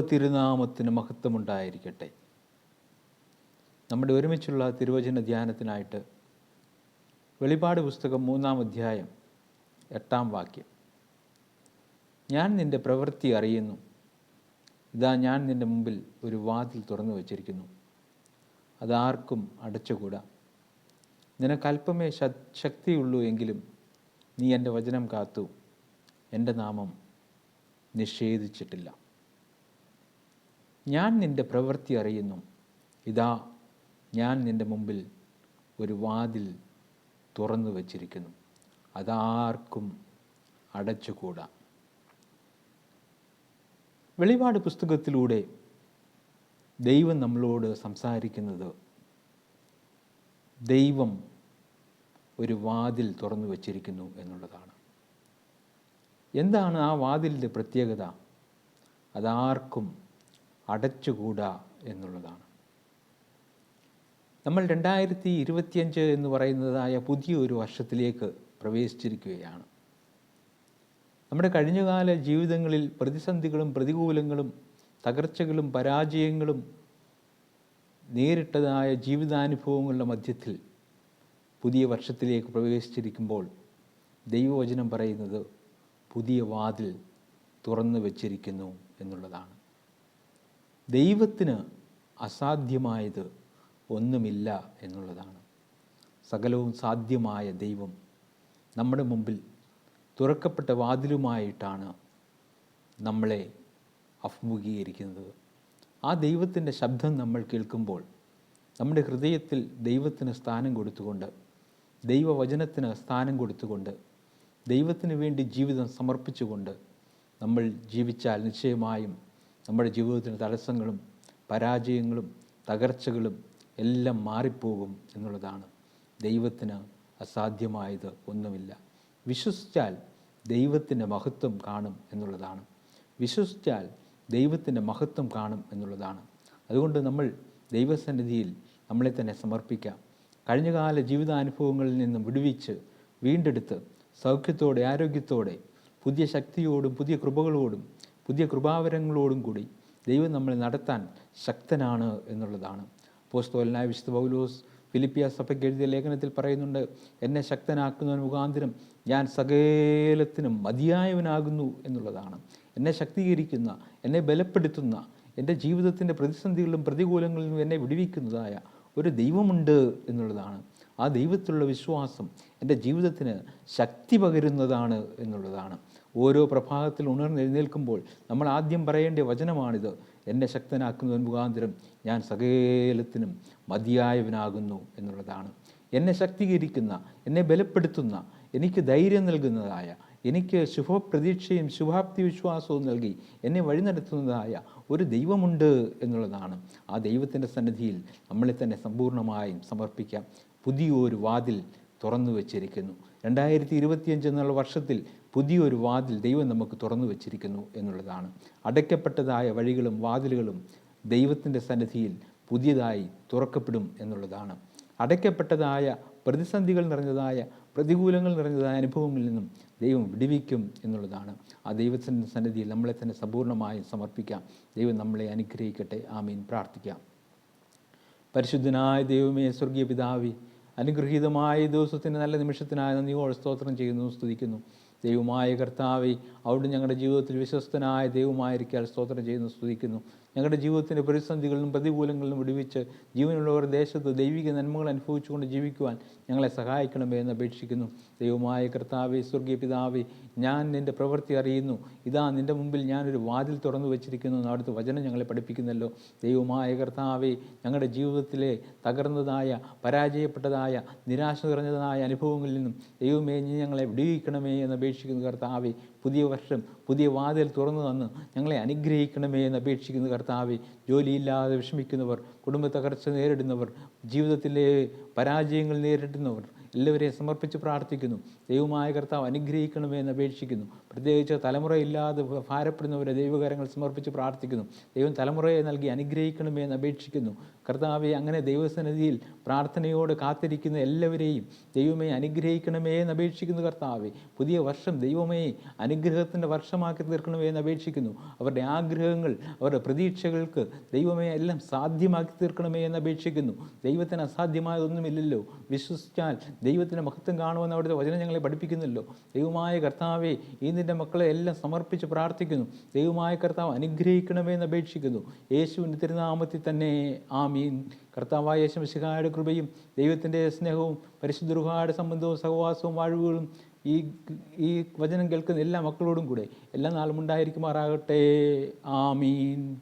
തിരുനാമത്തിന് മഹത്വമുണ്ടായിരിക്കട്ടെ. നമ്മുടെ ഒരുമിച്ചുള്ള തിരുവചന ധ്യാനത്തിനായിട്ട് വെളിപാട് പുസ്തകം മൂന്നാം അധ്യായം എട്ടാം വാക്യം. ഞാൻ നിന്റെ പ്രവൃത്തി അറിയുന്നു. ഇതാ ഞാൻ നിന്റെ മുമ്പിൽ ഒരു വാതിൽ തുറന്നു വച്ചിരിക്കുന്നു. അതാർക്കും അടച്ചുകൂടാ. നിനക്കല്പമേ ശക്തിയുള്ളൂ എങ്കിലും നീ എന്റെ വചനം കാത്തു. എന്റെ നാമം നിഷേധിച്ചിട്ടില്ല. ഞാൻ നിന്റെ പ്രവൃത്തി അറിയുന്നു. ഇതാ ഞാൻ നിന്റെ മുമ്പിൽ ഒരു വാതിൽ തുറന്നു വച്ചിരിക്കുന്നു. അതാർക്കും അടച്ചുകൂടാ. വെളിപാട് പുസ്തകത്തിലൂടെ ദൈവം നമ്മളോട് സംസാരിക്കുന്നത് ദൈവം ഒരു വാതിൽ തുറന്നു വച്ചിരിക്കുന്നു എന്നുള്ളതാണ്. എന്താണ് ആ വാതിലിന്റെ പ്രത്യേകത? അതാർക്കും അടച്ചുകൂടാ എന്നുള്ളതാണ്. നമ്മൾ രണ്ടായിരത്തി ഇരുപത്തിയഞ്ച് എന്ന് പറയുന്നതായ പുതിയൊരു വർഷത്തിലേക്ക് പ്രവേശിച്ചിരിക്കുകയാണ്. നമ്മുടെ കഴിഞ്ഞകാല ജീവിതങ്ങളിൽ പ്രതിസന്ധികളും പ്രതികൂലങ്ങളും തകർച്ചകളും പരാജയങ്ങളും നേരിട്ടതായ ജീവിതാനുഭവങ്ങളുടെ മധ്യത്തിൽ പുതിയ വർഷത്തിലേക്ക് പ്രവേശിച്ചിരിക്കുമ്പോൾ ദൈവവചനം പറയുന്നത് പുതിയ വാതിൽ തുറന്നു വച്ചിരിക്കുന്നു എന്നുള്ളതാണ്. ദൈവത്തിന് അസാധ്യമായത് ഒന്നുമില്ല എന്നുള്ളതാണ്. സകലവും സാധ്യമായ ദൈവം നമ്മുടെ മുമ്പിൽ തുറക്കപ്പെട്ട വാതിലുമായിട്ടാണ് നമ്മളെ അഭിമുഖീകരിക്കുന്നത്. ആ ദൈവത്തിന്റെ ശബ്ദം നമ്മൾ കേൾക്കുമ്പോൾ നമ്മുടെ ഹൃദയത്തിൽ ദൈവത്തിന് സ്ഥാനം കൊടുത്തുകൊണ്ട് ദൈവവചനത്തിന് സ്ഥാനം കൊടുത്തുകൊണ്ട് ദൈവത്തിന് വേണ്ടി ജീവിതം സമർപ്പിച്ചുകൊണ്ട് നമ്മൾ ജീവിച്ചാൽ നിശ്ചയമായും നമ്മുടെ ജീവിതത്തിന് തടസ്സങ്ങളും പരാജയങ്ങളും തകർച്ചകളും എല്ലാം മാറിപ്പോകും എന്നുള്ളതാണ്. ദൈവത്തിന് അസാധ്യമായത് ഒന്നുമില്ല. വിശ്വസിച്ചാൽ ദൈവത്തിന്റെ മഹത്വം കാണും എന്നുള്ളതാണ്. വിശ്വസിച്ചാൽ ദൈവത്തിന്റെ മഹത്വം കാണും എന്നുള്ളതാണ്. അതുകൊണ്ട് നമ്മൾ ദൈവസന്നിധിയിൽ നമ്മളെ തന്നെ സമർപ്പിക്കാം. കഴിഞ്ഞകാല ജീവിതാനുഭവങ്ങളിൽ നിന്നും വിടുവിച്ച് വീണ്ടെടുത്ത് സൗഖ്യത്തോടെ ആരോഗ്യത്തോടെ പുതിയ ശക്തിയോടും പുതിയ കൃപകളോടും പുതിയ കൃപാവരങ്ങളോടും കൂടി ദൈവം നമ്മളെ നടത്താൻ ശക്തനാണ് എന്നുള്ളതാണ്. പോസ്തോലനായ വിശുദ്ധ പൗലോസ് ഫിലിപ്പിയ സഭയ്ക്ക് എഴുതിയ ലേഖനത്തിൽ പറയുന്നുണ്ട് എന്നെ ശക്തനാക്കുന്നവൻ മുഖാന്തരം ഞാൻ സകലത്തിനും മതിയായവനാകുന്നു എന്നുള്ളതാണ്. എന്നെ ശക്തീകരിക്കുന്ന എന്നെ ബലപ്പെടുത്തുന്ന എന്റെ ജീവിതത്തിന്റെ പ്രതിസന്ധികളിലും പ്രതികൂലങ്ങളിലും എന്നെ വിടുവിക്കുന്നതായ ഒരു ദൈവമുണ്ട് എന്നുള്ളതാണ്. ആ ദൈവത്തിലുള്ള വിശ്വാസം എന്റെ ജീവിതത്തിന് ശക്തി പകരുന്നതാണ് എന്നുള്ളതാണ്. ഓരോ പ്രഭാതത്തിൽ ഉണർന്നെഴുന്നേൽക്കുമ്പോൾ നമ്മൾ ആദ്യം പറയേണ്ട വചനമാണിത്. എന്നെ ശക്തനാക്കുന്നവൻ മുഖാന്തരം ഞാൻ സകലത്തിനും മതിയായവനാകുന്നു എന്നുള്ളതാണ്. എന്നെ ശക്തീകരിക്കുന്ന എന്നെ ബലപ്പെടുത്തുന്ന എനിക്ക് ധൈര്യം നൽകുന്നതായ എനിക്ക് ശുഭപ്രതീക്ഷയും ശുഭാപ്തി വിശ്വാസവും നൽകി എന്നെ വഴി നടത്തുന്നതായ ഒരു ദൈവമുണ്ട് എന്നുള്ളതാണ്. ആ ദൈവത്തിന്റെ സന്നിധിയിൽ നമ്മളെ തന്നെ സമ്പൂർണമായും സമർപ്പിക്കാം. പുതിയൊരു വാതിൽ തുറന്നു വച്ചിരിക്കുന്നു. രണ്ടായിരത്തി ഇരുപത്തിയഞ്ച് എന്നുള്ള വർഷത്തിൽ പുതിയൊരു വാതിൽ ദൈവം നമുക്ക് തുറന്നു വച്ചിരിക്കുന്നു എന്നുള്ളതാണ്. അടയ്ക്കപ്പെട്ടതായ വഴികളും വാതിലുകളും ദൈവത്തിന്റെ സന്നിധിയിൽ പുതിയതായി തുറക്കപ്പെടും എന്നുള്ളതാണ്. അടയ്ക്കപ്പെട്ടതായ പ്രതിസന്ധികൾ നിറഞ്ഞതായ പ്രതികൂലങ്ങൾ നിറഞ്ഞതായ അനുഭവങ്ങളിൽ നിന്നും ദൈവം വിടുവിക്കും എന്നുള്ളതാണ്. ആ ദൈവത്തിന്റെ സന്നിധിയിൽ നമ്മളെ തന്നെ സമ്പൂർണമായും സമർപ്പിക്കാം. ദൈവം നമ്മളെ അനുഗ്രഹിക്കട്ടെ. ആമീൻ. പ്രാർത്ഥിക്കാം. പരിശുദ്ധനായ ദൈവമേ സ്വർഗീയ പിതാവി അനുഗ്രഹീതമായ ഈ ദിവസത്തിന്റെ നല്ല നിമിഷത്തിനായി നന്ദിയോടെ സ്തോത്രം ചെയ്യുന്നു. സ്തുതിക്കുന്നു. ദൈവമായ കർത്താവെ അവിടെ ഞങ്ങളുടെ ജീവിതത്തിൽ വിശ്വസ്തനായ ദൈവമായിരിക്കാൻ സ്തോത്രം ചെയ്യുന്നു സ്തുതിക്കുന്നു. ഞങ്ങളുടെ ജീവിതത്തിന്റെ പ്രതിസന്ധികളിലും പ്രതികൂലങ്ങളിലും വിടുവിച്ച് ജീവനുള്ളവർ ദേശത്ത് ദൈവിക നന്മകൾ അനുഭവിച്ചുകൊണ്ട് ജീവിക്കുവാൻ ഞങ്ങളെ സഹായിക്കണമേ എന്ന് അപേക്ഷിക്കുന്നു. ദൈവമായ കർത്താവെ സ്വർഗീയ പിതാവെ ഞാൻ നിന്റെ പ്രവൃത്തി അറിയുന്നു. ഇതാ നിന്റെ മുമ്പിൽ ഞാനൊരു വാതിൽ തുറന്നു വെച്ചിരിക്കുന്നു എന്ന് അവിടുത്തെ വചനം ഞങ്ങളെ പഠിപ്പിക്കുന്നല്ലോ. ദൈവമായ കർത്താവെ ഞങ്ങളുടെ ജീവിതത്തിലെ തകർന്നതായ പരാജയപ്പെട്ടതായ നിരാശ നിറഞ്ഞതായ അനുഭവങ്ങളിൽ നിന്നും ദൈവമേ ഞങ്ങളെ വിടുവിക്കണമേ എന്ന് കർത്താവെ പുതിയ വർഷം പുതിയ വാതിൽ തുറന്നു തന്ന് ഞങ്ങളെ അനുഗ്രഹിക്കണമേ എന്ന് അപേക്ഷിക്കുന്നു കർത്താവെ ജോലിയില്ലാതെ വിഷമിക്കുന്നവർ കുടുംബ തകർച്ച നേരിടുന്നവർ ജീവിതത്തിലെ പരാജയങ്ങൾ നേരിടുന്നവർ എല്ലാവരെയും സമർപ്പിച്ച് പ്രാർത്ഥിക്കുന്നു. ദൈവമായ കർത്താവ് അനുഗ്രഹിക്കണമേ എന്ന് അപേക്ഷിക്കുന്നു. പ്രത്യേകിച്ച് തലമുറയില്ലാതെ ഭാരപ്പെടുന്നവരെ ദൈവകാരങ്ങൾ സമർപ്പിച്ച് പ്രാർത്ഥിക്കുന്നു. ദൈവം തലമുറയെ നൽകി അനുഗ്രഹിക്കണമേ എന്ന് അപേക്ഷിക്കുന്നു. കർത്താവെ അങ്ങനെ ദൈവസന്നിധിയിൽ പ്രാർത്ഥനയോട് കാത്തിരിക്കുന്ന എല്ലാവരെയും ദൈവമേ അനുഗ്രഹിക്കണമേ എന്ന് അപേക്ഷിക്കുന്നു കർത്താവെ. പുതിയ വർഷം ദൈവമേ അനുഗ്രഹത്തിന്റെ വർഷമാക്കി തീർക്കണമേ എന്ന് അപേക്ഷിക്കുന്നു. അവരുടെ ആഗ്രഹങ്ങൾ അവരുടെ പ്രതീക്ഷകൾക്ക് ദൈവമേ എല്ലാം സാധ്യമാക്കി തീർക്കണമേ എന്ന് അപേക്ഷിക്കുന്നു. ദൈവത്തിന് അസാധ്യമായതൊന്നുമില്ലല്ലോ. വിശ്വസിച്ചാൽ ദൈവത്തിന്റെ മഹത്വം കാണുമെന്ന് അവിടുത്തെ വചനം ഞങ്ങളെ പഠിപ്പിക്കുന്നല്ലോ. ദൈവമായ കർത്താവെ ഈ നിന്റെ മക്കളെ എല്ലാം സമർപ്പിച്ച് പ്രാർത്ഥിക്കുന്നു. ദൈവമായ കർത്താവ് അനുഗ്രഹിക്കണമേ എന്ന് അപേക്ഷിക്കുന്നു. യേശുവിന്റെ തിരുനാമത്തിൽ തന്നെ ആമീൻ. കർത്താവായ യേശുമിശിഹായുടെ കൃപയും ദൈവത്തിന്റെ സ്നേഹവും പരിശുദ്ധ സംബന്ധവും സഹവാസവും വാഴ്വുകളും ഈ ഈ വചനം കേൾക്കുന്ന എല്ലാ മക്കളോടും കൂടെ എല്ലാ നാളും ഉണ്ടായിരിക്കുമാറാകട്ടെ. ആമീൻ.